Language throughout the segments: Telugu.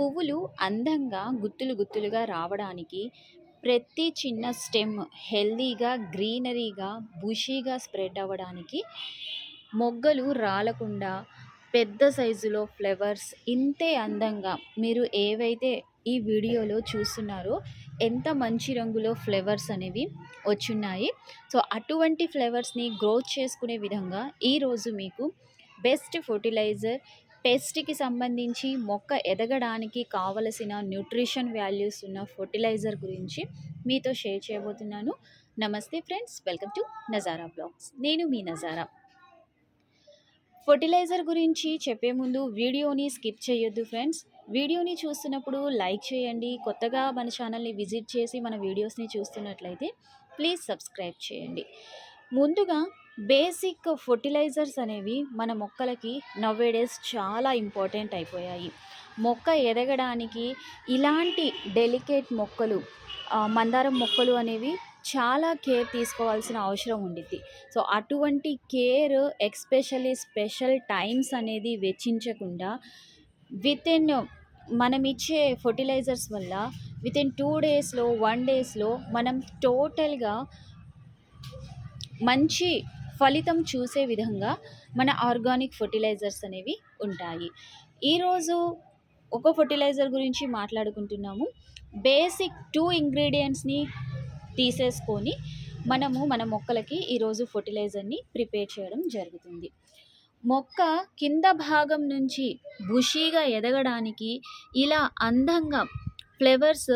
పువ్వులు అందంగా గుత్తులు గుత్తులుగా రావడానికి ప్రతి చిన్న స్టెమ్ హెల్దీగా గ్రీనరీగా బుషీగా స్ప్రెడ్ అవ్వడానికి మొగ్గలు రాలకుండా పెద్ద సైజులో ఫ్లవర్స్ ఇంతే అందంగా మీరు ఏవైతే ఈ వీడియోలో చూస్తున్నారో ఎంత మంచి రంగులో ఫ్లేవర్స్ అనేవి వచ్చున్నాయి. సో అటువంటి ఫ్లేవర్స్ని గ్రోత్ చేసుకునే విధంగా ఈరోజు మీకు బెస్ట్ ఫర్టిలైజర్ పెస్ట్కి సంబంధించి మొక్క ఎదగడానికి కావలసిన న్యూట్రిషన్ వాల్యూస్ ఉన్న ఫర్టిలైజర్ గురించి మీతో షేర్ చేయబోతున్నాను. నమస్తే friends welcome to Nazara blogs. నేను మీ నజారా. ఫర్టిలైజర్ గురించి చెప్పే ముందు వీడియోని స్కిప్ చేయొద్దు ఫ్రెండ్స్. వీడియోని చూస్తున్నప్పుడు లైక్ చేయండి. కొత్తగా మన ఛానల్ని విజిట్ చేసి మన వీడియోస్ని చూస్తున్నట్లయితే ప్లీజ్ సబ్స్క్రైబ్ చేయండి. ముందుగా బేసిక్ ఫర్టిలైజర్స్ అనేవి మన మొక్కలకి నవ్వేడేస్ చాలా ఇంపార్టెంట్ అయిపోయాయి. మొక్క ఎదగడానికి ఇలాంటి డెలికేట్ మొక్కలు మందారం మొక్కలు అనేవి చాలా కేర్ తీసుకోవాల్సిన అవసరం ఉండిద్ది. సో అటువంటి కేర్ ఎక్స్పెషల్లీ స్పెషల్ టైమ్స్ అనేది వెచ్చించకుండా విత్ ఇన్ మనం ఇచ్చే ఫర్టిలైజర్స్ వల్ల విత్ ఇన్ టూ డేస్లో వన్ డేస్లో మనం టోటల్గా మంచి ఫలితం చూసే విధంగా మన ఆర్గానిక్ ఫర్టిలైజర్స్ అనేవి ఉంటాయి. ఈరోజు ఒక ఫర్టిలైజర్ గురించి మాట్లాడుకుంటున్నాము. బేసిక్ టూ ఇంగ్రీడియంట్స్ని తీసేసుకొని మనము మన మొక్కలకి ఈరోజు ఫర్టిలైజర్ని ప్రిపేర్ చేయడం జరుగుతుంది. మొక్క కింద భాగం నుంచి బుషీగా ఎదగడానికి ఇలా అందంగా ఫ్లవర్స్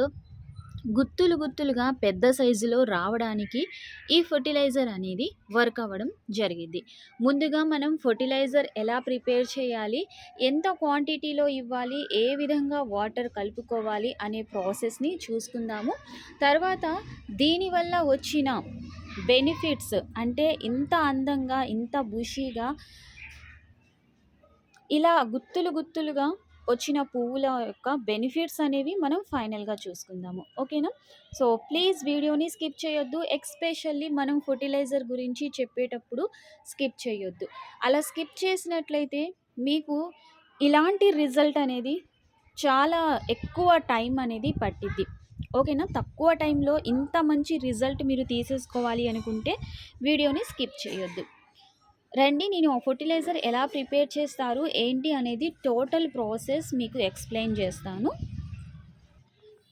గుత్తులు గుత్తులుగా పెద్ద సైజులో రావడానికి ఈ ఫర్టిలైజర్ అనేది వర్క్ అవ్వడం జరిగింది. ముందుగా మనం ఫర్టిలైజర్ ఎలా ప్రిపేర్ చేయాలి? ఎంత క్వాంటిటీలో ఇవ్వాలి? ఏ విధంగా వాటర్ కలుపుకోవాలి? అనే ప్రాసెస్ని చూసుకుందాము. తర్వాత దీనివల్ల వచ్చిన బెనిఫిట్స్ అంటే ఇంత అందంగా ఇంత బుషీగా ఇలా గుత్తులు గుత్తులుగా వచ్చిన పువ్వుల యొక్క బెనిఫిట్స్ అనేవి మనం ఫైనల్గా చూసుకుందాము. ఓకేనా? సో ప్లీజ్ వీడియోని స్కిప్ చేయొద్దు. ఎక్స్పెషల్లీ మనం ఫర్టిలైజర్ గురించి చెప్పేటప్పుడు స్కిప్ చేయొద్దు. అలా స్కిప్ చేసినట్లయితే మీకు ఇలాంటి రిజల్ట్ అనేది చాలా ఎక్కువ టైం అనేది పట్టిద్ది. ఓకేనా? తక్కువ టైంలో ఇంత మంచి రిజల్ట్ మీరు తీసేసుకోవాలి అనుకుంటే వీడియోని స్కిప్ చేయొద్దు. రండి నేను ఫర్టిలైజర్ ఎలా ప్రిపేర్ చేస్తారు ఏంటి అనేది టోటల్ ప్రాసెస్ మీకు ఎక్స్ప్లెయిన్ చేస్తాను.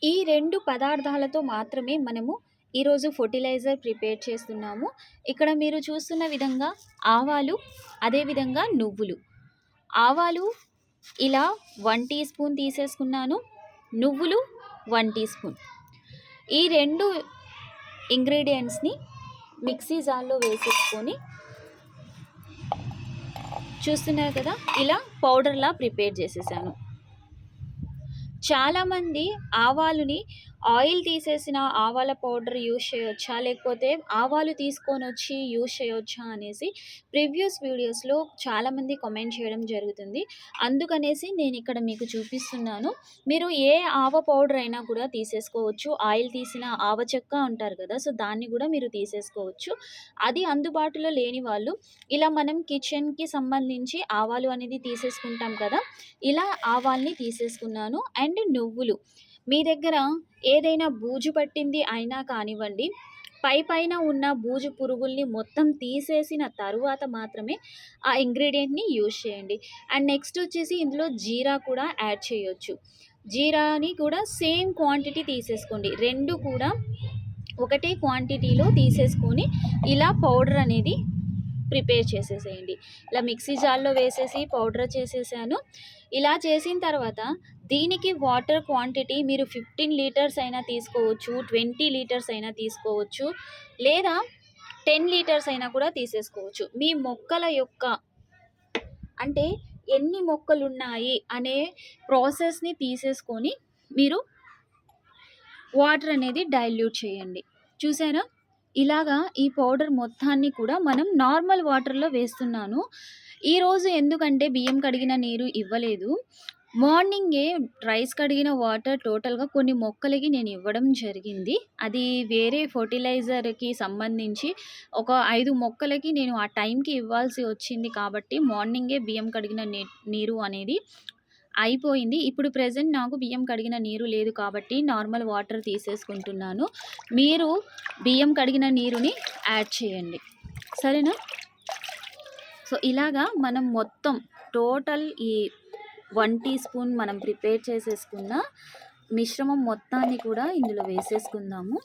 ఈ రెండు పదార్థాలతో మాత్రమే మనము ఈరోజు ఫర్టిలైజర్ ప్రిపేర్ చేస్తున్నాము. ఇక్కడ మీరు చూస్తున్న విధంగా ఆవాలు అదేవిధంగా నువ్వులు. ఆవాలు ఇలా వన్ టీ స్పూన్ తీసేసుకున్నాను నువ్వులు వన్ టీ స్పూన్. ఈ రెండు ఇంగ్రీడియంట్స్ని మిక్సీ జార్లో వేసేసుకొని చూస్తున్నారు కదా ఇలా పౌడర్లా ప్రిపేర్ చేసేసాను. చాలామంది ఆవాలుని ఆయిల్ తీసేసిన ఆవాల పౌడర్ యూజ్ చేయొచ్చా? లేకపోతే ఆవాలు తీసుకొని వచ్చి యూజ్ చేయొచ్చా? అనేసి ప్రీవియస్ వీడియోస్లో చాలామంది కామెంట్ చేయడం జరుగుతుంది. అందుకనేసి నేను ఇక్కడ మీకు చూపిస్తున్నాను. మీరు ఏ ఆవ పౌడర్ అయినా కూడా తీసేసుకోవచ్చు. ఆయిల్ తీసిన ఆవ చెక్క అంటారు కదా సో దాన్ని కూడా మీరు తీసేసుకోవచ్చు. అది అందుబాటులో లేని వాళ్ళు ఇలా మనం కిచెన్కి సంబంధించి ఆవాలు అనేది తీసేసుకుంటాం కదా ఇలా ఆవాల్ని తీసేసుకున్నాను. అండ్ నువ్వులు. మీ దగ్గర ఏదైనా బూజు పట్టింది అయినా కానివ్వండి పై పైన ఉన్న బూజు పురుగుల్ని మొత్తం తీసేసిన తరువాత మాత్రమే ఆ ఇంగ్రీడియంట్ని యూజ్ చేయండి. అండ్ నెక్స్ట్ వచ్చేసి ఇందులో జీరా కూడా యాడ్ చేయొచ్చు. జీరాని కూడా సేమ్ క్వాంటిటీ తీసేసుకోండి. రెండు కూడా ఒకటే క్వాంటిటీలో తీసేసుకొని ఇలా పౌడర్ అనేది ప్రిపేర్ చేసేసేయండి. ఇలా మిక్సీ జార్లో వేసేసి పౌడర్ చేసేసాను. ఇలా చేసిన తర్వాత దీనికి వాటర్ క్వాంటిటీ మీరు ఫిఫ్టీన్ లీటర్స్ అయినా తీసుకోవచ్చు ట్వంటీ లీటర్స్ అయినా తీసుకోవచ్చు లేదా టెన్ లీటర్స్ అయినా కూడా తీసేసుకోవచ్చు. మీ మొక్కల యొక్క అంటే ఎన్ని మొక్కలు ఉన్నాయి అనే ప్రాసెస్ని తీసేసుకొని మీరు వాటర్ అనేది డైల్యూట్ చేయండి. చూసారా? ఇలాగా ఈ పౌడర్ మొత్తాన్ని కూడా మనం నార్మల్ వాటర్లో వేస్తున్నాను. ఈరోజు ఎందుకంటే బియ్యం కడిగిన నీరు ఇవ్వలేదు. మార్నింగే రైస్ కడిగిన వాటర్ టోటల్గా కొన్ని మొక్కలకి నేను ఇవ్వడం జరిగింది. అది వేరే ఫర్టిలైజర్కి సంబంధించి ఒక ఐదు మొక్కలకి నేను ఆ టైంకి ఇవ్వాల్సి వచ్చింది కాబట్టి మార్నింగే బియ్యం కడిగిన నీరు అనేది అయిపోయింది. ఇప్పుడు ప్రజెంట్ నాకు బియ్యం కడిగిన నీరు లేదు కాబట్టి నార్మల్ వాటర్ తీసేసుకుంటున్నాను. మీరు బియ్యం కడిగిన నీరుని యాడ్ చేయండి. సరేనా? సో, ఇలాగా మనం మొత్తం టోటల్ ఈ వన్ టీ స్పూన్ మనం ప్రిపేర్ చేసేసుకున్న మిశ్రమం మొత్తాన్ని కూడా ఇందులో వేసేసుకుందాము.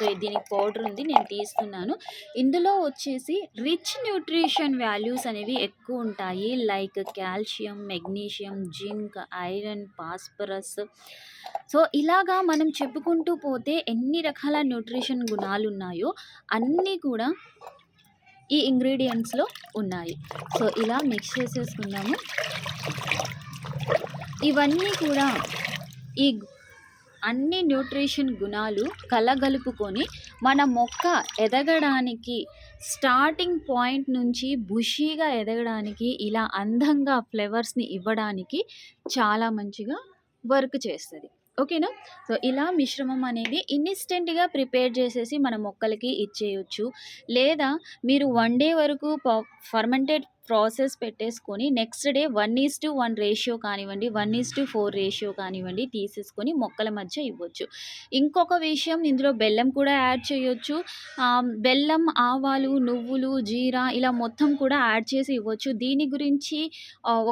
సో, దీనికి పౌడర్ ఉంది. నేను తీసుకున్నాను ఇందులో వచ్చేసి రిచ్ న్యూట్రిషన్ వాల్యూస్ అనేవి ఎక్కువ ఉంటాయి. Like calcium, magnesium, zinc, iron, phosphorus. So, ఇలాగా మనం చెప్పుకుంటూ పోతే ఎన్ని రకాల న్యూట్రిషన్ గుణాలు ఉన్నాయో అన్నీ కూడా ఈ ఇంగ్రీడియంట్స్లో ఉన్నాయి. సో, ఇలా మిక్స్ చేసేసుకుందాము. ఇవన్నీ కూడా ఈ అన్ని న్యూట్రిషన్ గుణాలు కలగలుపుకొని మన మొక్క ఎదగడానికి స్టార్టింగ్ పాయింట్ నుంచి బుషీగా ఎదగడానికి ఇలా అందంగా ఫ్లేవర్స్ని ఇవ్వడానికి చాలా మంచిగా వర్క్ చేస్తుంది ఓకేనా? సో, ఇలా మిశ్రమం అనేది ఇన్స్టెంట్గా ప్రిపేర్ చేసేసి మన మొక్కలకి ఇచ్చేయచ్చు లేదా మీరు వన్ డే వరకు ప ఫర్మెంటెడ్ ప్రాసెస్ పెట్టేసుకొని నెక్స్ట్ డే 1:1 రేషియో కానివ్వండి, 1:4 రేషియో కానివ్వండి తీసేసుకొని మొక్కల మధ్య ఇవ్వచ్చు. ఇంకొక విషయం ఇందులో బెల్లం కూడా యాడ్ చేయొచ్చు. బెల్లం, ఆవాలు, నువ్వులు, జీరా ఇలా మొత్తం కూడా యాడ్ చేసి ఇవ్వచ్చు. దీని గురించి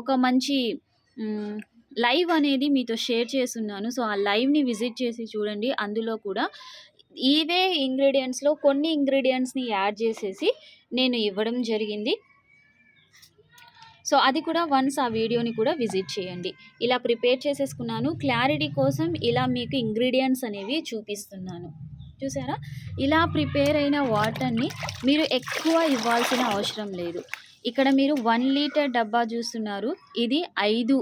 ఒక మంచి లైవ్ అనేది మీతో షేర్ చేస్తున్నాను సో, ఆ లైవ్‌ని విజిట్ చేసి చూడండి. అందులో కూడా ఇవే ఇంగ్రీడియంట్స్లో కొన్ని ఇంగ్రీడియంట్స్ని యాడ్ చేసేసి నేను ఇవ్వడం జరిగింది. సో, అది కూడా వన్స్ ఆ వీడియోని కూడా విజిట్ చేయండి. ఇలా ప్రిపేర్ చేసేసుకున్నాను. క్లారిటీ కోసం ఇలా మీకు ఇంగ్రీడియంట్స్ అనేవి చూపిస్తున్నాను. చూసారా? ఇలా ప్రిపేర్ అయిన వాటర్‌ని మీరు ఎక్కువ ఇవ్వాల్సిన అవసరం లేదు. ఇక్కడ మీరు వన్ లీటర్ డబ్బా చూస్తున్నారు. ఇది ఐదు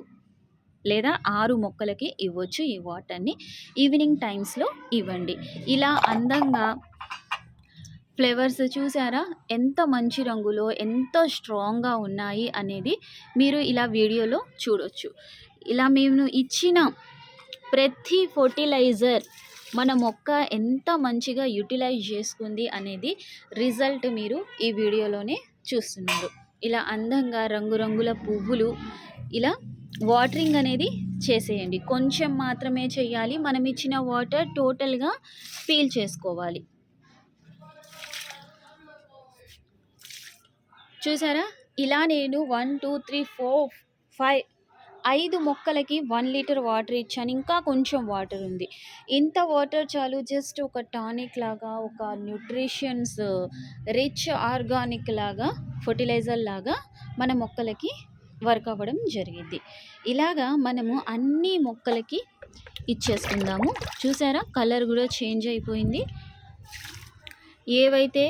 లేదా ఆరు మొక్కలకి ఇవ్వచ్చు ఈ వాటర్‌ని. ఈవినింగ్ టైమ్స్‌లో ఇవ్వండి. ఇలా అందంగా ఫ్లేవర్స్ చూసారా? ఎంత మంచి రంగులో ఎంత స్ట్రాంగ్‌గా ఉన్నాయి అనేది మీరు ఇలా వీడియోలో చూడొచ్చు. ఇలా మేము ఇచ్చిన ప్రతి ఫర్టిలైజర్ మన మొక్క ఎంత మంచిగా యుటిలైజ్ చేసుకుంది అనేది రిజల్ట్ మీరు ఈ వీడియోలోనే చూస్తున్నారు. ఇలా అందంగా రంగురంగుల పువ్వులు ఇలా వాటరింగ్ అనేది చేసేయండి. కొంచెం మాత్రమే చేయాలి. మనం ఇచ్చిన వాటర్ టోటల్‌గా పీల్ చేసుకోవాలి. చూసారా? ఇలా నేను 1, 2, 3, 4, 5 5 మొక్కలకి వన్ లీటర్ వాటర్ ఇచ్చాను. ఇంకా కొంచెం వాటర్ ఉంది. ఇంత వాటర్ చాలు జస్ట్ ఒక టానిక్ లాగా, ఒక న్యూట్రిషన్స్ రిచ్ ఆర్గానిక్ లాగా, ఫర్టిలైజర్ లాగా మన మొక్కలకి వర్క్ అవ్వడం జరిగింది ఇలాగా మనము అన్ని మొక్కలకి ఇచ్చేసుకుందాము. చూసారా? కలర్ కూడా చేంజ్ అయిపోయింది. ఏవైతే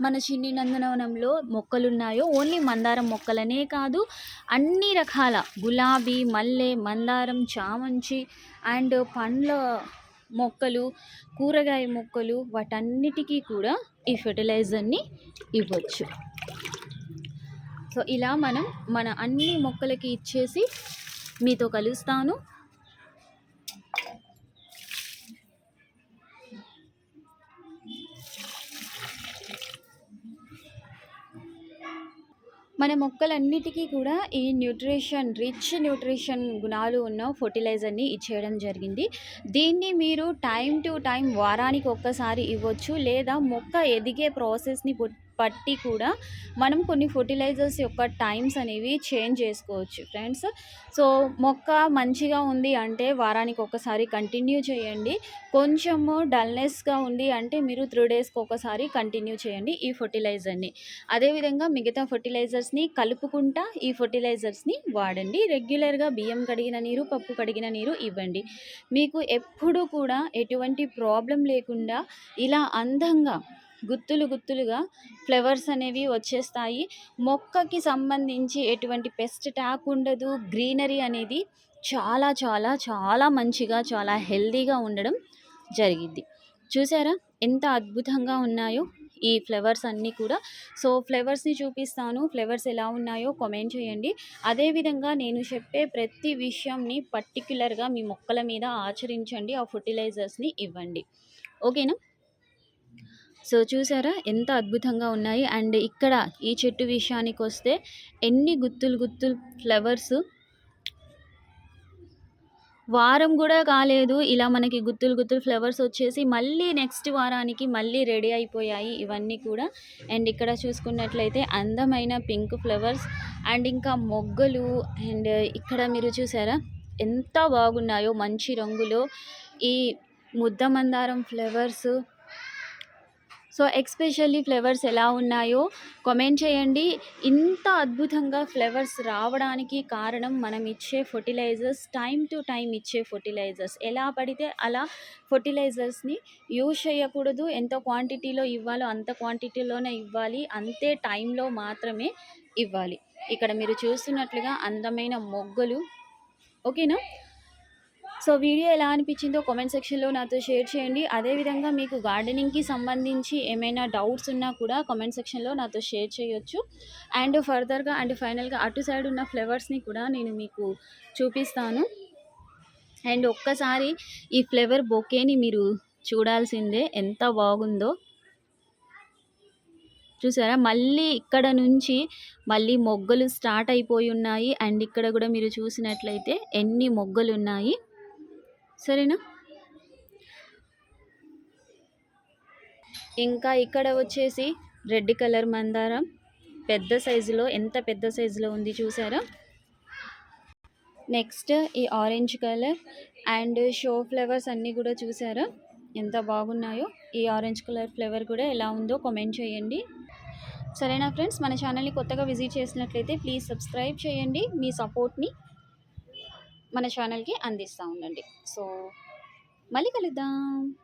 మన చిన్ని నందనవనంలో మొక్కలున్నాయో ఓన్లీ మందారం మొక్కలనే కాదు అన్ని రకాల గులాబీ, మల్లె, మందారం, చామంచి అండ్ పండ్ల మొక్కలు, కూరగాయ మొక్కలు వాటన్నిటికీ కూడా ఈ ఫెర్టిలైజర్‌ని ఇవ్వచ్చు. సో, ఇలా మనం మన అన్ని మొక్కలకి ఇచ్చేసి మీతో కలుస్తాను. మన మొక్కలన్నిటికీ కూడా ఈ న్యూట్రిషన్ రిచ్ న్యూట్రిషన్ గుణాలు ఉన్న ఫర్టిలైజర్ని ఇచ్చేయడం జరిగింది. దీన్ని మీరు టైం టు టైం వారానికి ఒక్కసారి ఇవ్వచ్చు. లేదా మొక్క ఎదిగే ప్రాసెస్‌ని పట్టి బట్టి కూడా మనం కొన్ని ఫెర్టిలైజర్స్ యొక్క టైమ్స్ అనేవి చేంజ్ చేసుకోవచ్చు ఫ్రెండ్స్. సో, మొక్క మంచిగా ఉంది అంటే వారానికి ఒకసారి కంటిన్యూ చేయండి. కొంచెము డల్‌నెస్‌గా ఉంది అంటే మీరు త్రీ డేస్‌కి ఒకసారి కంటిన్యూ చేయండి ఈ ఫర్టిలైజర్ని అదేవిధంగా మిగతా ఫెర్టిలైజర్స్‌ని కలుపుకుంటా ఈ ఫర్టిలైజర్స్ని వాడండి. రెగ్యులర్‌గా బియ్యం కడిగిన నీరు, పప్పు కడిగిన నీరు ఇవ్వండి. మీకు ఎప్పుడూ కూడా ఎటువంటి ప్రాబ్లం లేకుండా ఇలా అందంగా గుత్తులు గుత్తులుగా ఫ్లవర్స్ అనేవి వచ్చేస్తాయి. మొక్కకి సంబంధించి ఎటువంటి పెస్ట్ ట్యాక్ ఉండదు. గ్రీనరీ అనేది చాలా చాలా చాలా మంచిగా చాలా హెల్దీగా ఉండడం జరిగింది చూసారా? ఎంత అద్భుతంగా ఉన్నాయో ఈ ఫ్లవర్స్ అన్నీ కూడా. సో, ఫ్లవర్స్‌ని చూపిస్తాను. ఫ్లవర్స్ ఎలా ఉన్నాయో కామెంట్ చేయండి. అదేవిధంగా నేను చెప్పే ప్రతి విషయంని పర్టిక్యులర్‌గా మీ మొక్కల మీద ఆచరించండి. ఆ ఫర్టిలైజర్స్ని ఇవ్వండి. ఓకేనా? సో చూసారా ఎంత అద్భుతంగా ఉన్నాయి. అండ్ ఇక్కడ ఈ చెట్టు విషయానికి వస్తే ఎన్ని గుత్తులు గుత్తులు ఫ్లవర్స్. వారం కూడా కాలేదు. ఇలా మనకి గుత్తులు గుత్తులు ఫ్లవర్స్ వచ్చేసి మళ్ళీ నెక్స్ట్ వారానికి మళ్ళీ రెడీ అయిపోయాయి ఇవన్నీ కూడా. అండ్ ఇక్కడ చూసుకున్నట్లయితే అందమైన పింక్ ఫ్లవర్స్. అండ్ ఇంకా మొగ్గలు. అండ్ ఇక్కడ మీరు చూసారా ఎంత బాగున్నాయో మంచి రంగులో ఈ ముద్ద మందారం ఫ్లవర్స్. సో ఎక్స్పెషల్లీ ఫ్లేవర్స్ ఎలా ఉన్నాయో కామెంట్ చేయండి. ఇంత అద్భుతంగా ఫ్లేవర్స్ రావడానికి కారణం మనం ఇచ్చే ఫర్టిలైజర్స్ టైం టు టైం ఇచ్చే ఫర్టిలైజర్స్. ఎలా పడితే అలా ఫర్టిలైజర్స్ని యూజ్ చేయకూడదు. ఎంత క్వాంటిటీలో ఇవ్వాలో అంత క్వాంటిటీలోనే ఇవ్వాలి. అంతే టైంలో మాత్రమే ఇవ్వాలి. ఇక్కడ మీరు చూస్తున్నట్లుగా అందమైన మొగ్గలు. ఓకేనా? సో వీడియో ఎలా అనిపించిందో కామెంట్ సెక్షన్లో నాతో షేర్ చేయండి. అదేవిధంగా మీకు గార్డెనింగ్కి సంబంధించి ఏమైనా డౌట్స్ ఉన్నా కూడా కామెంట్ సెక్షన్లో నాతో షేర్ చేయొచ్చు. అండ్ ఫర్దర్గా అండ్ ఫైనల్గా అటు సైడ్ ఉన్న ఫ్లేవర్స్ని కూడా నేను మీకు చూపిస్తాను. అండ్ ఒక్కసారి ఈ ఫ్లేవర్ బొకేని మీరు చూడాల్సిందే ఎంత బాగుందో. చూసారా? మళ్ళీ ఇక్కడ నుంచి మళ్ళీ మొగ్గలు స్టార్ట్ అయిపోయి ఉన్నాయి. అండ్ ఇక్కడ కూడా మీరు చూసినట్లయితే ఎన్ని మొగ్గలు ఉన్నాయి. సరేనా? ఇంకా ఇక్కడ వచ్చేసి రెడ్ కలర్ మందారం. పెద్ద సైజులో ఎంత పెద్ద సైజులో ఉంది చూసారా? నెక్స్ట్ ఈ orange colour and show flowers అన్నీ కూడా చూసారా? ఎంత బాగున్నాయో. ఈ ఆరెంజ్ కలర్ ఫ్లేవర్ కూడా ఎలా ఉందో కామెంట్ చేయండి. సరేనా ఫ్రెండ్స్? మన ఛానల్ని కొత్తగా విజిట్ చేసినట్లయితే ప్లీజ్ సబ్స్క్రైబ్ చేయండి. మీ సపోర్ట్ని మన ఛానల్కి అందిస్తూ ఉండండి. సో మళ్ళీ కలుద్దాం.